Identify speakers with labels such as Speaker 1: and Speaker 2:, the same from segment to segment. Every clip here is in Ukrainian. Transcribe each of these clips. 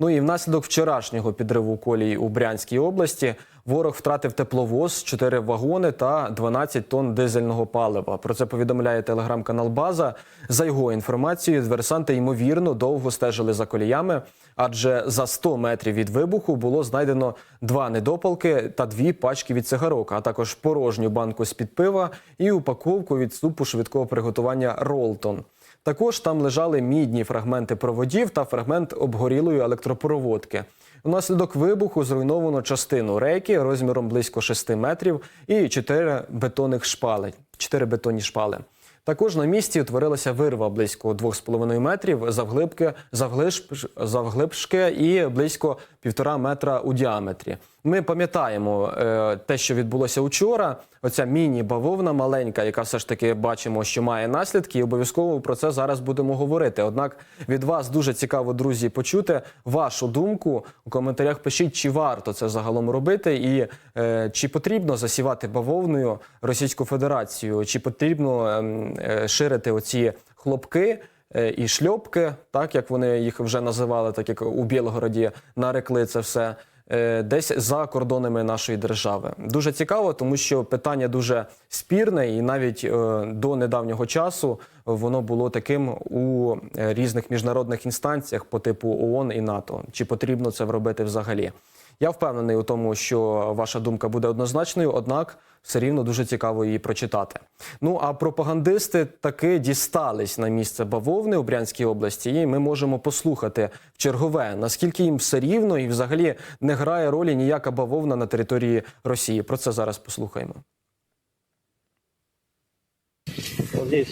Speaker 1: Ну і внаслідок вчорашнього підриву колії у Брянській області ворог втратив тепловоз, 4 вагони та 12 тонн дизельного палива. Про це повідомляє телеграм-канал База. За його інформацією, диверсанти ймовірно довго стежили за коліями, адже за 100 метрів від вибуху було знайдено два недопалки та дві пачки від цигарок, а також порожню банку з під пива і упаковку від супу швидкого приготування Ролтон. Також там лежали мідні фрагменти проводів та фрагмент обгорілої електропроводки. Внаслідок вибуху зруйновано частину рейки розміром близько 6 метрів і 4 бетонних шпали. 4 бетонні шпали. Також на місці утворилася вирва близько 2,5 метрів завглибки, завглибш, завглибшки і близько півтора метра у діаметрі. Ми пам'ятаємо е, те, що відбулося учора. Оця міні-бавовна маленька, яка все ж таки бачимо, що має наслідки, і обов'язково про це зараз будемо говорити. Однак від вас дуже цікаво, друзі, почути вашу думку у коментарях. Пишіть, чи варто це загалом робити, і е, чи потрібно засівати бавовною Російську Федерацію, чи потрібно ем, ширити оці хлопки. е, І шльопки, так як вони їх вже називали, так як у Білгороді нарекли це все е, десь за кордонами нашої держави. Дуже цікаво, тому що питання дуже спірне, і навіть е, до недавнього часу воно було таким у е, різних міжнародних інстанціях по типу ООН і НАТО. Чи потрібно це робити взагалі? Я впевнений у тому, що ваша думка буде однозначною, однак все рівно дуже цікаво її прочитати. Ну а пропагандисти таки дістались на місце бавовни у Брянській області, і ми можемо послухати в чергове, наскільки їм все рівно і взагалі не грає ролі ніяка бавовна на території Росії. Про це зараз послухаємо.
Speaker 2: Вот здесь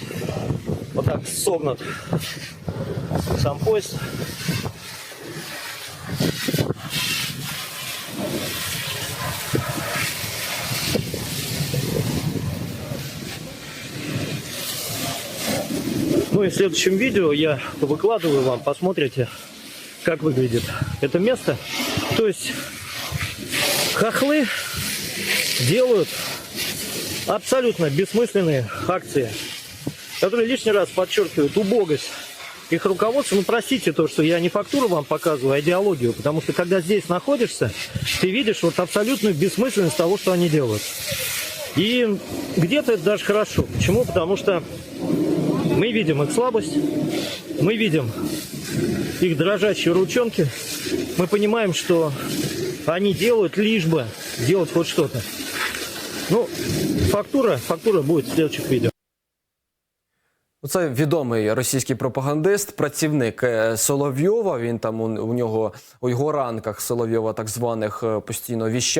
Speaker 2: так согнут сам поезд. Ну и в следующем видео я выкладываю вам, посмотрите, как выглядит это место. То есть хохлы делают абсолютно бессмысленные акции, которые лишний раз подчеркивают убогость их руководства. Ну, простите то, что я не фактуру вам показываю, а идеологию, потому что когда здесь находишься, ты видишь вот абсолютную бессмысленность того, что они делают. И где-то это даже хорошо. Почему? Потому что мы видим их слабость, мы видим их дрожащие ручонки, мы понимаем, что они делают лишь бы делать хоть что-то. Ну, фактура, фактура будет в следующих видео.
Speaker 1: Це відомий російський пропагандист, працівник е, Соловйова. Він там у, у нього у його ранках Соловйова, так званих, е, постійно віщає.